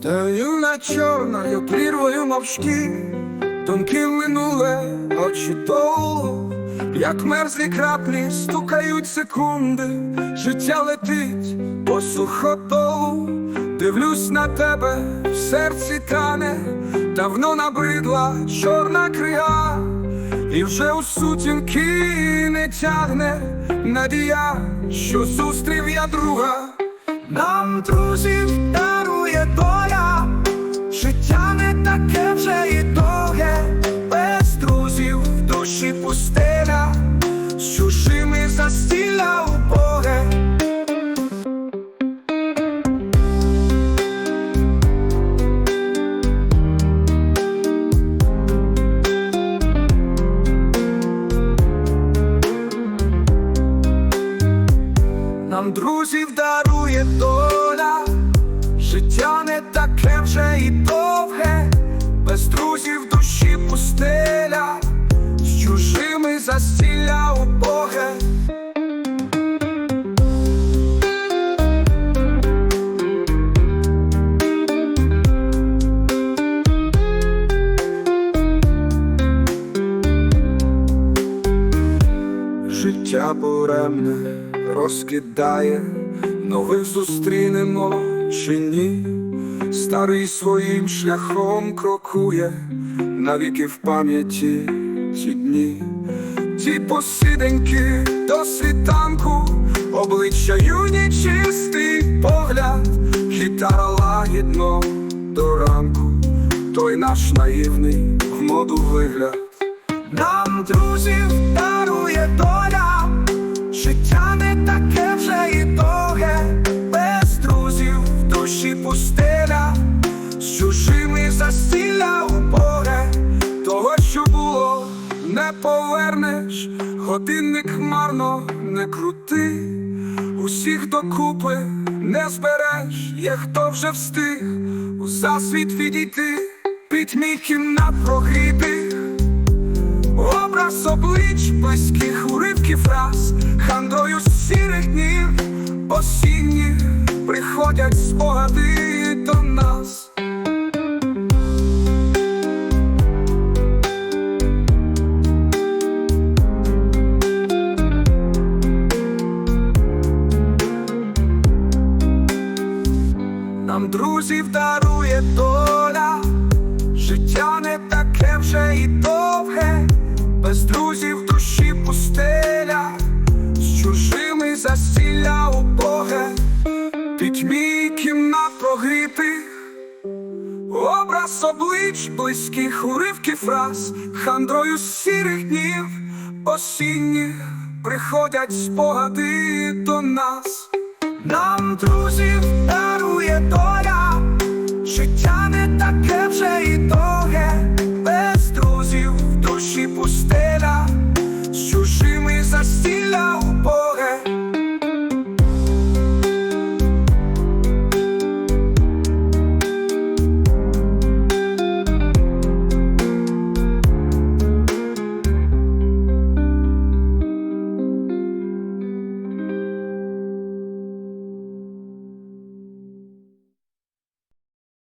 Стою на чорною прірвою мовчки, Тонкі минуле очі довго, як мерзлі краплі стукають секунди, життя летить по суходолу, дивлюсь на тебе, в серці тане, давно набридла чорна крига, і вже у сутінки не тягне надія, що зустрів я друга. Нам друзів пустеля, з чужими застілля убоге. Нам друзів дарує доля, застілля убоге. Життя буремне розкидає, нових зустрінемо чи ні, старий своїм шляхом крокує, навіки в пам'яті ті дні, ті посиденьки до світанку, обличчя юні чистий погляд, гітара лагідно до ранку, той наш наївний в моду вигляд. Нам друзів не повернеш, годинник марно не крути, усіх докупи не збереш, є хто вже встиг у засвіт відійти, пітьмі кімнат прогрітих. Образ облич близьких уривків фраз, хандрою сірих днів осінні приходять спогади до нас. Нам друзів дарує доля, життя не таке вже і довге, без друзів душі пустеля, з чужими застілля убоге, пітьмі кімнат прогрітих, образ облич близьких уривків фраз, хандрою сірих днів осінніх приходять спогади до нас. Нам друзів дарує доля, життя не таке.